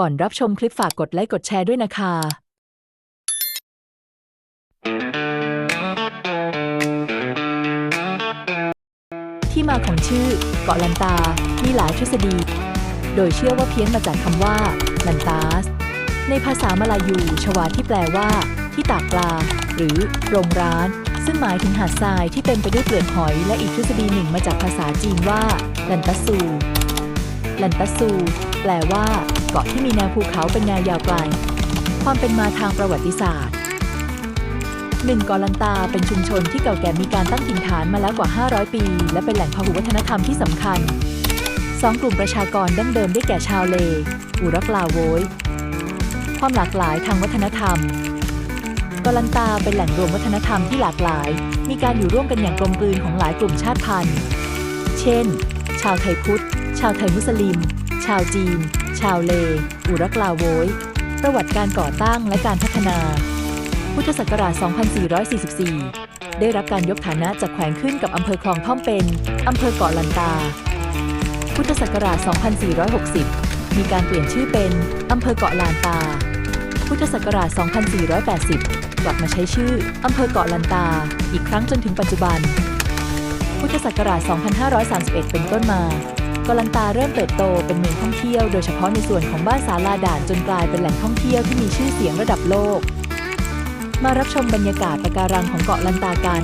ก่อนรับชมคลิปฝากกดไลค์กดแชร์ด้วยนะคะ ที่มาของชื่อ เกาะลันตา มีหลายทฤษฎี โดยเชื่อว่าเพี้ยนมาจากคำว่า ลันตาส ในภาษามลายูชวาที่แปลว่า ที่ตากปลา หรือโรงร้าน ซึ่งหมายถึงหาดทรายที่เต็มไปด้วยเปลือกหอย และอีกทฤษฎีหนึ่งมาจากภาษาจีนว่า ลันตัสซู ลันตัสซู แปลว่า เกาะที่มีแนวภูเขาเป็นแนวยาวไกล ความเป็นมาทางประวัติศาสตร์หนึ่งกาะลันตาเป็นชุมชนที่เก่าแก่มีการตั้งถิ่นฐานมาแล้วกว่า 500 ปี และเป็นแหล่งพหุวัฒนธรรมที่สำคัญสองกลุ่มประชากรดั้งเดิมได้แก่ชาวเลอูรักลาโวยความหลากหลายทางวัฒนธรรมกาะลันตาเป็นแหล่งรวมวัฒนธรรมที่หลากหลาย มีการอยู่ร่วมกันอย่างกลมกลืนของหลายกลุ่มชาติพันธุ์ เช่น ชาวไทยพุทธ ชาวไทยมุสลิม ชาวจีน ชาวเลอูรักลาโวย ประวัติการก่อตั้งและการพัฒนา พุทธศักราช 2444 ได้รับการยกฐานะจากแขวงขึ้นกับอำเภอคลองท่อมเป็นอำเภอเกาะลันตา พุทธศักราช 2460 มีการเปลี่ยนชื่อเป็นอำเภอเกาะลานตา พุทธศักราช 2480 กลับมาใช้ชื่ออำเภอเกาะลันตา อีกครั้งจนถึงปัจจุบัน พุทธศักราช 2531 เป็นต้นมา กาะลันตาเริ่มเติบโตเป็นเมืองท่องเที่ยวโดยเฉพาะในส่วนของบ้านสาลาด่านจนกลายเป็นแหล่งท่องเที่ยวที่มีชื่อเสียงระดับโลก มารับชมบรรยากาศปะการังของเกาะลันตากัน